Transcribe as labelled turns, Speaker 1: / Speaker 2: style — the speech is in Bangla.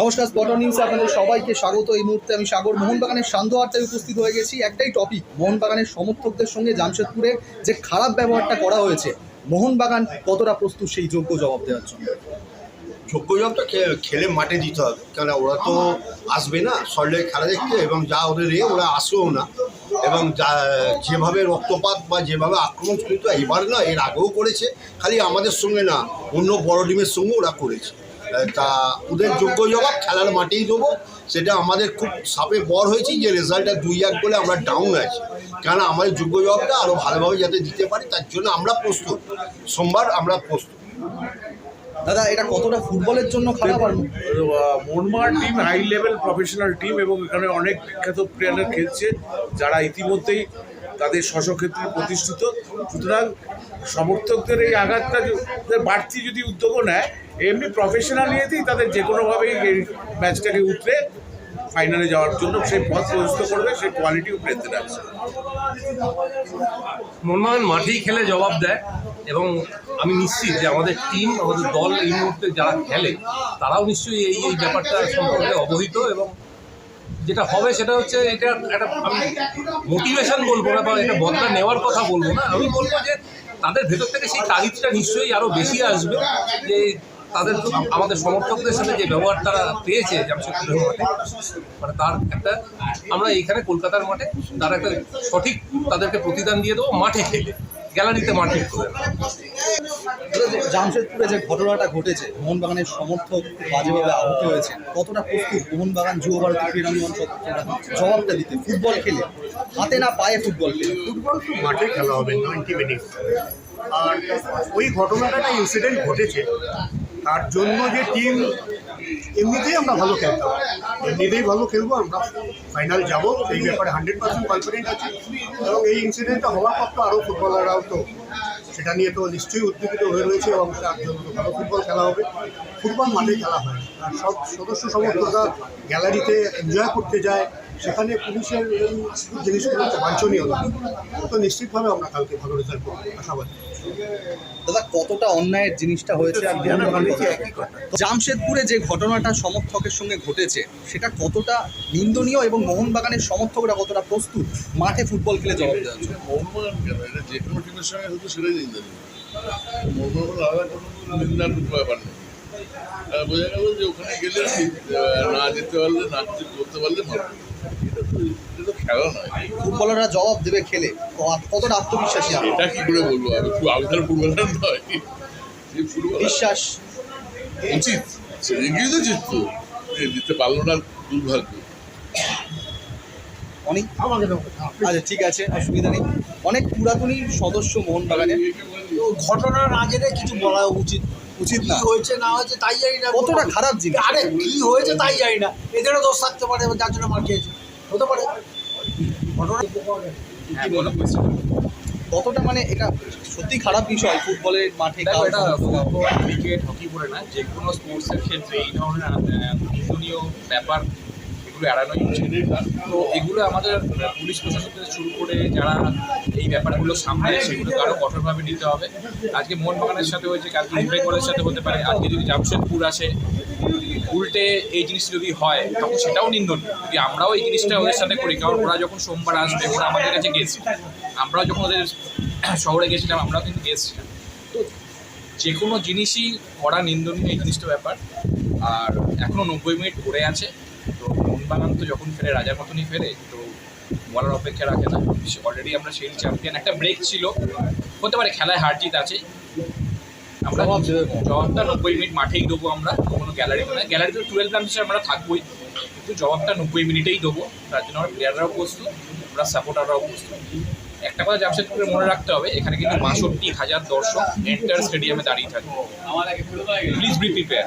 Speaker 1: নমস্কার স্পট নিউজে আপনাদের সবাইকে স্বাগত। এই মুহূর্তে আমি সাগর। মোহনবাগানের আড্ডায় উপস্থিত হয়ে গেছি। একটাই টপিক মোহনবাগানের সমর্থকদের সঙ্গে জামশেদপুরে যে খারাপ ব্যবহারটা করা হয়েছে, মোহনবাগান কতটা প্রস্তুত সেই যোগ্য জবাব দেওয়ার জন্য?
Speaker 2: যোগ্য জবটা খেলে মাঠে দিতে হবে। কারণ ওরা তো আসবে না সল্টলেক খেলা দেখতে এবং যা ওদের এ, ওরা আসেও না। এবং যা, যেভাবে রক্তপাত বা যেভাবে আক্রমণ কিন্তু এবার না, এর আগেও করেছে। খালি আমাদের সঙ্গে না, অন্য বড় টিমের সঙ্গে ওরা করেছে। তা ওদের যোগ্য জবাব খেলার মাঠেই দেবো। সেটা আমাদের খুব সাপে বর হয়েছে যে রেজাল্টটা দুই এক বলে আমরা ডাউন আছি। কারণ আমাদের যোগ্য জবাবটা আরও ভালোভাবে যাতে দিতে পারি তার জন্য আমরা প্রস্তুত। সোমবার আমরা প্রস্তুত।
Speaker 1: দাদা এটা কতটা ফুটবলের জন্য খারাপ আর
Speaker 3: team high level professional team এবং এখানে অনেক বিখ্যাত প্লেয়াররা খেলছে যারা ইতিমধ্যেই তাদের স্বস্বক্ষেত্রে প্রতিষ্ঠিত। সুতরাং সমর্থকদের এই আঘাতটা বাড়তি যদি উদ্যোগও নেয়, এমনি প্রফেশনাল ইয়েতেই তাদের যে কোনোভাবেই এই ম্যাচটাকে উতরে ফাইনালে যাওয়ার জন্য সেই পথ প্রস্তুত করবে, সেই কোয়ালিটিও প্রেতে রাখছে
Speaker 4: মোহনবাগান মাঠেই খেলে জবাব দেয় এবং আমি নিশ্চিত যে আমাদের টিম আমাদের দল এই মুহূর্তে যারা খেলে, তারাও নিশ্চয়ই এই এই ব্যাপারটা সম্পর্কে অবহিত এবং যেটা হবে সেটা হচ্ছে এটা একটা মোটিভেশন বলব না বা এটা বদলা নেওয়ার কথা বলব না। আমি বলব যে তাদের ভেতর থেকে সেই তাগিদটা নিশ্চয়ই আরও বেশি আসবে যে তাদের আমাদের সমর্থকদের সাথে যে ব্যবহার তারা পেয়েছে জামশেদপুরের মাঠে মানে তার একটা আমরা এইখানে কলকাতার মাঠে তার একটা সঠিক তাদেরকে প্রতিদান দিয়ে দেবো মাঠে খেলে গ্যালারিতে মাঠে।
Speaker 1: দাদা, যে জামশেদপুরে যে ঘটনাটা ঘটেছে, মোহনবাগানের সমর্থক বাজেভাবে আহত হয়েছে কতটা প্রস্তুত মোহনবাগান যুব ভারতী ক্রীড়াঙ্গন জবাবটা দিতে? ফুটবল খেলে, হাতে না পায়ে ফুটবল খেলে?
Speaker 5: ফুটবল তো মাঠে খেলা হবে টোয়েন্টি মিনিট আর ওই ঘটনাটা একটা ইনসিডেন্ট ঘটেছে, তার জন্য যে টিম এমনিতেই আমরা ভালো খেলতাম। এমনিতেই ভালো খেলব, আমরা ফাইনাল যাব এই ব্যাপারে হান্ড্রেড পার্সেন্ট কনফিডেন্ট আছে। এবং এই ইনসিডেন্টটা হওয়ার পর তো আরও ফুটবলাররাও তো সেটা নিয়ে তো নিশ্চয়ই উদ্দীপিত হয়ে রয়েছে এবং ভালো ফুটবল খেলা হবে। ফুটবল মাঠে খেলা হয়। সব সদস্য সমর্থকরা গ্যালারিতে এনজয় করতে যায়। সেখানে পুলিশের এই জিনিসগুলো বাঞ্ছনীয় না। তো নিশ্চিতভাবে আমরা কালকে ভালো রেজাল্ট করব আশাবাদী।
Speaker 1: দাদা কতটা অন্যায়ের জিনিসটা হয়েছে আর মোহনবাগানের কি একই কথা? জামশেদপুরে যে ঘটনাটা সমর্থকের সঙ্গে ঘটেছে সেটা কতটা নিন্দনীয় এবং মোহনবাগানের সমর্থকরা কতটা প্রস্তুত? মাঠে ফুটবল খেলে জবাব দেওয়ার জন্য।
Speaker 6: মোহনবাগান কেন? এটা যে কোনো টিমের সঙ্গে হয়তো সেটাই নিন্দা নেই মোহনবাগান আলাদা কোনো নিন্দার ব্যাপার নেই। বোঝা গেল যে ওখানে গেলে না যেতে পারলে না করতে পারলে মারবে খেলা নয়
Speaker 1: ফুটবলাররা জবাব দেবে খেলে। কতটা আত্মবিশ্বাসী
Speaker 6: এটা কি করে বলব? আমি খুব আবেদন ফুটবলার নয়
Speaker 1: বিশ্বাস।
Speaker 6: উচিত। সেদিনকেই তো জিতত। জিততে পারল না দুর্ভাগ্য।
Speaker 1: অনেক আচ্ছা ঠিক আছে অসুবিধা নেই। অনেক পুরাতনী সদস্য মোহনবাগানের
Speaker 7: তো ঘটনা না জেনে কিছু বলা উচিত
Speaker 1: উচিত
Speaker 7: কি
Speaker 1: না।
Speaker 7: হয়েছে না হয়েছে তাই জানি না।
Speaker 1: কতটা খারাপ জিনিস।
Speaker 7: আরে কি হয়েছে তাই জানি না। এদেরও দোষ থাকতে পারে যার জন্য মার খেয়েছে। হতে পারে।
Speaker 1: কতটা মানে এটা সত্যি খারাপ বিষয় ফুটবলের মাঠে
Speaker 8: কারও ক্রিকেট হকি বলে না যে কোনো স্পোর্টসের ক্ষেত্রে এই ধরনের নিন্দনীয় ব্যাপার এগুলো এড়ানোই উচিত তো এগুলো আমাদের পুলিশ প্রশাসন থেকে শুরু করে যারা এই ব্যাপারগুলো সামনে সেগুলোকে আরও কঠোরভাবে নিতে হবে। আজকে মোহনবাগানের সাথে হয়েছে, কালকে ইন্দ্রাইগড়ের সাথে হতে পারে। আজকে যদি জামশেদপুর আসে, উল্টে এই জিনিসটা যদি হয়, তখন সেটাও নিন্দনীয়। যদি আমরাও এই জিনিসটা ওদের সাথে করি, কারণ ওরা যখন সোমবার আসবে, ওরা আমাদের কাছে গেছে। আমরাও যখন ওদের শহরে গেছিলাম, আমরাও কিন্তু গেছিলাম তো যে কোনো জিনিসই করা নিন্দনীয়, এই জিনিসটা ব্যাপার। আর এখনও নব্বই মিনিট পড়ে আছে। তো মোহনবাগান তো যখন ফেরে রাজার মতনই ফেরে তো বলার অপেক্ষা রাখে না। অলরেডি আমরা সেই চ্যাম্পিয়ন একটা ব্রেক ছিল। হতে পারে খেলায় হার জিত আছে। আমরা। জবাবটা নব্বই মিনিট মাঠেই দেবো আমরা। কোনো গ্যালারিতে না গ্যালারিতে টুয়েলভ রান হিসেবে আমরা থাকবোই। কিন্তু জবাবটা নব্বই মিনিটেই দেবো। তার জন্য আমরা প্লেয়াররাও প্রস্তুত আমরা সাপোর্টাররাও প্রস্তুত। একটা কথা জামশেদপুরে মনে রাখতে হবে এখানে কিন্তু বাষট্টি হাজার দর্শক এন্টার স্টেডিয়ামে দাঁড়িয়ে থাকবে প্লিজ বি প্রিপেয়ার